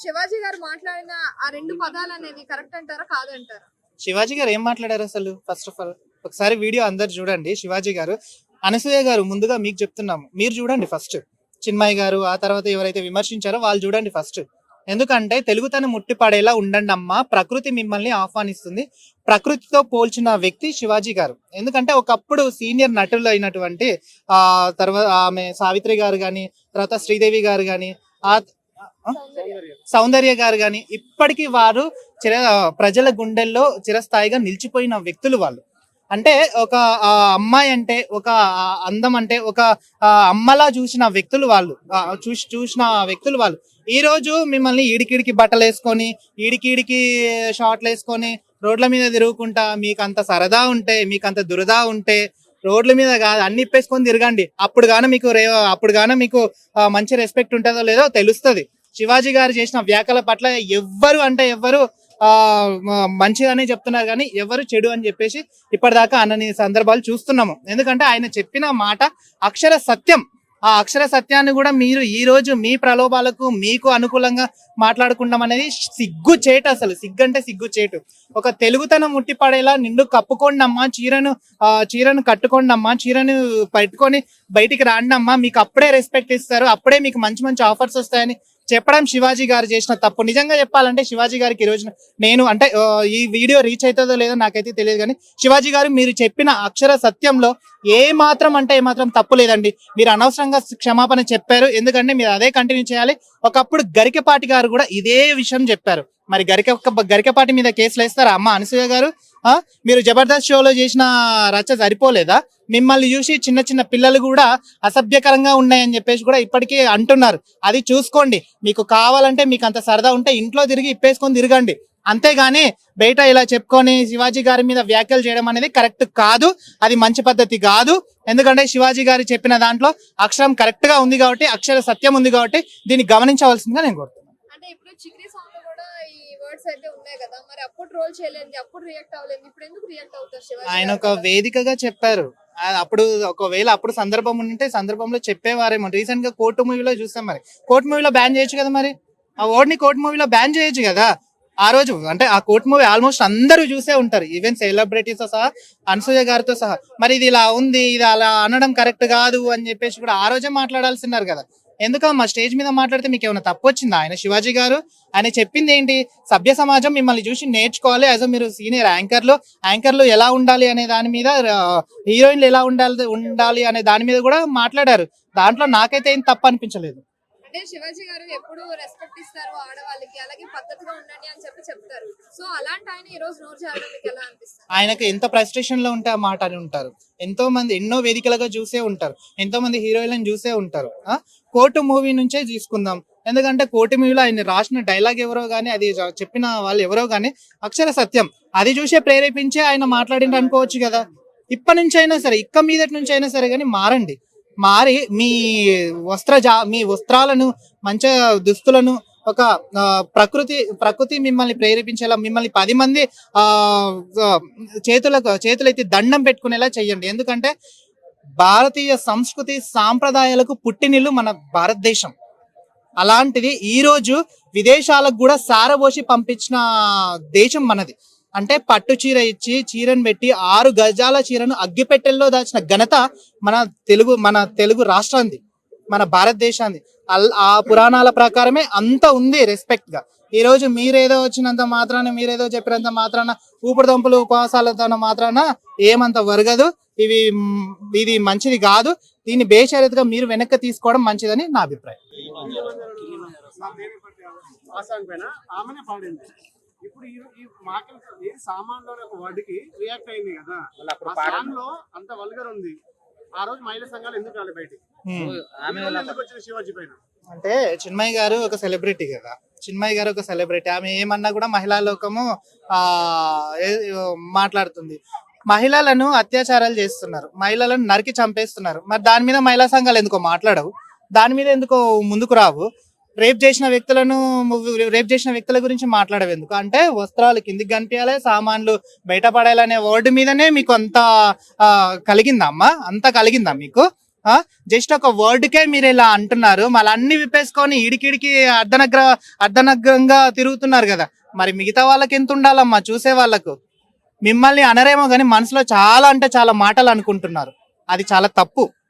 శివాజీ గారు మాట్లాడిన ఆ రెండు పదాలు అనేవి కరెక్ట్ అంటారా కాదంటారా? శివాజీ గారు ఏం మాట్లాడారు అసలు? ఫస్ట్ ఆఫ్ ఆల్ ఒకసారి వీడియో అందరు చూడండి. శివాజీ గారు అనసూయ గారు ముందుగా మీకు చెప్తున్నాము. మీరు చూడండి ఫస్ట్ చిన్మయ్య గారు ఆ తర్వాత ఎవరైతే విమర్శించారో వాళ్ళు చూడండి ఫస్ట్ ఎందుకంటే తెలుగుతనం ముట్టిపడేలా ఉండండి అమ్మా. ప్రకృతి మిమ్మల్ని ఆహ్వానిస్తుంది. ప్రకృతితో పోల్చిన వ్యక్తి శివాజీ గారు. ఎందుకంటే ఒకప్పుడు సీనియర్ నటులు అయినటువంటి ఆ తర్వాత ఆమె సావిత్రి గారు కానీ తర్వాత శ్రీదేవి గారు కానీ ఆ ఆ? సౌందర్య. గారు కానీ ఇప్పటికీ వారు చిర ప్రజల గుండెల్లో చిరస్థాయిగా నిలిచిపోయిన వ్యక్తులు వాళ్ళు. అంటే ఒక అమ్మాయి అంటే ఒక అందం అంటే ఒక అమ్మలా చూసిన వ్యక్తులు వాళ్ళు చూసి చూసిన వ్యక్తులు వాళ్ళు. ఈ రోజు మిమ్మల్ని ఈడికిడికి బట్టలు వేసుకొని ఈడికిడికి షార్ట్లు వేసుకొని రోడ్ల మీద తిరుగుకుంటా మీకు అంత సరదా ఉంటే మీకు అంత దురదా ఉంటే రోడ్ల మీద కాదు అన్ని ఇప్పేసుకొని తిరగండి. అప్పుడు గాన మీకు రే అప్పుడు గాన మీకు మంచి రెస్పెక్ట్ ఉంటుందో లేదో తెలుస్తుంది. శివాజీ గారు చేసిన వ్యాఖ్యల పట్ల ఎవ్వరు అంటే ఎవ్వరు ఆ మ- చెప్తున్నారు కానీ ఎవరు చెడు అని చెప్పేసి ఇప్పటిదాకా అన్నని సందర్భాలు చూస్తున్నాము. ఎందుకంటే ఆయన చెప్పిన మాట అక్షర సత్యం. ఆ అక్షర సత్యాన్ని కూడా మీరు ఈ రోజు మీ ప్రలోభాలకు మీకు అనుకూలంగా మాట్లాడుకుంటాం అనేది సిగ్గు చేటు అసలు. సిగ్గు అంటే సిగ్గు చేటు. ఒక తెలుగుతనం ముట్టిపడేలా నిండు కప్పుకోండమ్మా చీరను ఆ చీరను కట్టుకోండమ్మా చీరను పెట్టుకొని బయటికి రాండమ్మా. మీకు అప్పుడే రెస్పెక్ట్ ఇస్తారు. అప్పుడే మీకు మంచి మంచి ఆఫర్స్ వస్తాయని చెప్పడం శివాజీ గారు చేసిన తప్పు. నిజంగా చెప్పాలంటే శివాజీ గారికి ఈ నేను అంటే ఈ వీడియో రీచ్ అవుతుందో లేదో నాకైతే తెలియదు కానీ శివాజీ గారు మీరు చెప్పిన అక్షర సత్యంలో ఏ మాత్రం అంటే ఏ మాత్రం తప్పు లేదండి. మీరు అనవసరంగా క్షమాపణ చెప్పారు. ఎందుకంటే మీరు అదే కంటిన్యూ చేయాలి. ఒకప్పుడు గరికపాటి గారు కూడా ఇదే విషయం చెప్పారు. మరి గరిక గరికపాటి మీద కేసులు వేస్తారా? అమ్మ అనసూయ గారు ఆ? మీరు జబర్దస్త్ షోలో చేసిన రచ్చ సరిపోలేదా? మిమ్మల్ని చూసి చిన్న చిన్న పిల్లలు కూడా అసభ్యకరంగా ఉన్నాయని చెప్పేసి కూడా ఇప్పటికీ అంటున్నారు. అది చూసుకోండి. మీకు కావాలంటే మీకు అంత సరదా ఉంటే ఇంట్లో తిరిగి ఇప్పేసుకొని తిరగండి. అంతేగాని బయట ఇలా చెప్పుకొని శివాజీ గారి మీద వ్యాఖ్యలు చేయడం అనేది కరెక్ట్ కాదు. అది మంచి పద్ధతి కాదు. ఎందుకంటే శివాజీ గారు చెప్పిన దాంట్లో అక్షరం కరెక్ట్గా ఉంది కాబట్టి అక్షర సత్యం ఉంది కాబట్టి దీన్ని గమనించవలసిందిగా నేను కోరుతున్నాను. ఈ వర్డ్స్ అయితే ఉన్నాయి కదా. మరి అప్పుడు రోల్ చేయలేదు అప్పుడు రియాక్ట్ అవ్వలేదు ఇప్పుడు ఎందుకు రియాక్ట్ అవుతారు శివాజీ ఆయన ఒక వేదికగా చెప్పారు. ఆ, అప్పుడు ఒకవేళ అప్పుడు సందర్భం ఉంటే సందర్భంలో చెప్పేవారేమో. రీసెంట్గా కోర్టు మూవీలో చూస్తాం మరి. కోర్టు మూవీలో బ్యాన్ చేయొచ్చు కదా మరి? ఆ వర్డ్ని కోర్టు మూవీలో బ్యాన్ చేయొచ్చు కదా? ఆ రోజు అంటే ఆ కోర్టు మూవీ ఆల్మోస్ట్ అందరూ చూసే ఉంటారు. ఈవెన్ సెలబ్రిటీస్ సహా అనసూయ గారితో సహా. మరి ఇది ఇలా ఉంది ఇది అలా అనడం కరెక్ట్ కాదు అని చెప్పేసి కూడా ఆ రోజే మాట్లాడాల్సిన్నారు కదా. ఎందుక మా స్టేజ్ మీద మాట్లాడితే మీకు ఏమైనా తప్పు వచ్చిందా ఆయన శివాజీ గారు ఆయన చెప్పింది ఏంటి? సభ్య సమాజం మిమ్మల్ని చూసి నేర్చుకోవాలి. యాజ్ మీరు సీనియర్ యాంకర్లు యాంకర్లు ఎలా ఉండాలి అనే దాని మీద హీరోయిన్లు ఎలా ఉండాలి ఉండాలి అనే దాని మీద కూడా మాట్లాడారు. దాంట్లో నాకైతే ఏం తప్పు అనిపించలేదు. అంటే శివాజీ గారు ఎప్పుడు రెస్పెక్ట్ ఇస్తారు ఆడవాళ్ళకి అలాగే పద్ధతిగా ఉండండి అని చెప్పి చెప్తారు. సో అలాంటి ఆయన ఈ రోజు నోరు జారడం మీకు ఎలా అనిపిస్తుంది? ఆయనకు ఎంత ఫ్రస్ట్రేషన్లో ఉంటే ఆ మాట అని ఉంటారు. ఎంతో మంది ఎన్నో వేదికలుగా చూసే ఉంటారు. ఎంతో మంది హీరోయిన్లను చూసే ఉంటారు? కోర్టు మూవీ నుంచే తీసుకుందాం. ఎందుకంటే కోర్టు మూవీలో ఆయన రాసిన డైలాగ్ ఎవరో కానీ అది చెప్పిన వాళ్ళు ఎవరో కానీ అక్షర సత్యం. అది చూసే ప్రేరేపించే ఆయన మాట్లాడిండు అనుకోవచ్చు కదా. ఇప్పటి నుంచి అయినా సరే ఇక్క మీదటి నుంచి అయినా సరే కానీ మారండి. మారి మీ వస్త్ర జా మీ వస్త్రాలను మంచి దుస్తులను ఒక ప్రకృతి ప్రకృతి మిమ్మల్ని ప్రేరేపించేలా మిమ్మల్ని పది మంది ఆ, చేతులకు చేతులైతే దండం పెట్టుకునేలా చెయ్యండి. ఎందుకంటే భారతీయ సంస్కృతి సాంప్రదాయాలకు పుట్టినిల్లు మన భారతదేశం. అలాంటిది ఈ రోజు విదేశాలకు కూడా సారబోసి పంపించిన దేశం మనది. అంటే పట్టు చీర ఇచ్చి చీరను పెట్టి ఆరు గజాల చీరను అగ్గిపెట్టెల్లో దాచిన ఘనత మన తెలుగు మన తెలుగు రాష్ట్రాంది మన భారతదేశాన్ని ఆ పురాణాల ప్రకారమే అంత ఉంది రెస్పెక్ట్గా. ఈ రోజు మీరేదో వచ్చినంత మాత్రాన మీరేదో చెప్పినంత మాత్రాన ఊపిరిదంపులు ఉపవాసాలతో మాత్రాన ఏమంత వరగదు. ఇవి ఇది మంచిది కాదు. దీన్ని బేషరతుగా మీరు వెనక్కి తీసుకోవడం మంచిదని నా అభిప్రాయం. ఆ సాంగ్ పైన ఆమెనే పాడింది. ఇప్పుడు ఈ ఈ మాటలు ఈ సామాన్లో ఒక వర్డ్కి రియాక్ట్ అయింది కదా. ఆ సాంగ్లో అంత వల్గర్ ఉంది. ఆ రోజు మహిళా సంఘాలు ఎందుకు రాలి బయటికి? హ్మ్. ఈ రోజు ఎందుకు వచ్చిన శివాజీ పైన? అంటే చిన్మయ్య గారు ఒక సెలబ్రిటీ కదా. చిన్మయ్య గారు ఒక సెలబ్రిటీ ఆమె ఏమన్నా కూడా మహిళా లోకము ఆ మాట్లాడుతుంది. మహిళలను అత్యాచారాలు చేస్తున్నారు. మహిళలను నరికి చంపేస్తున్నారు. మరి దాని మీద మహిళా సంఘాలు ఎందుకో మాట్లాడవు? దాని మీద ఎందుకో ముందుకు రావు? రేప్ చేసిన వ్యక్తులను రేప్ చేసిన వ్యక్తుల గురించి మాట్లాడవు ఎందుకు? అంటే వస్త్రాలు కిందికి కనిపించాలి సామాన్లు బయటపడాలనే వర్డ్ మీదనే మీకు అంత కలిగిందమ్మా కలిగిందా అమ్మా? అంత కలిగిందా మీకు? జస్ట్ ఒక వర్డ్ కే మీరు ఇలా అంటున్నారు. మళ్ళీ అన్ని విప్పేసుకొని ఇడికిడికి అర్ధనగ్ర అర్ధనగ్రంగా తిరుగుతున్నారు కదా. మరి మిగతా వాళ్ళకి ఎంత ఉండాలమ్మా? చూసే వాళ్ళకు. మిమ్మల్ని అనరేమో కానీ మనసులో చాలా అంటే చాలా మాటలు అనుకుంటున్నారు. అది చాలా తప్పు.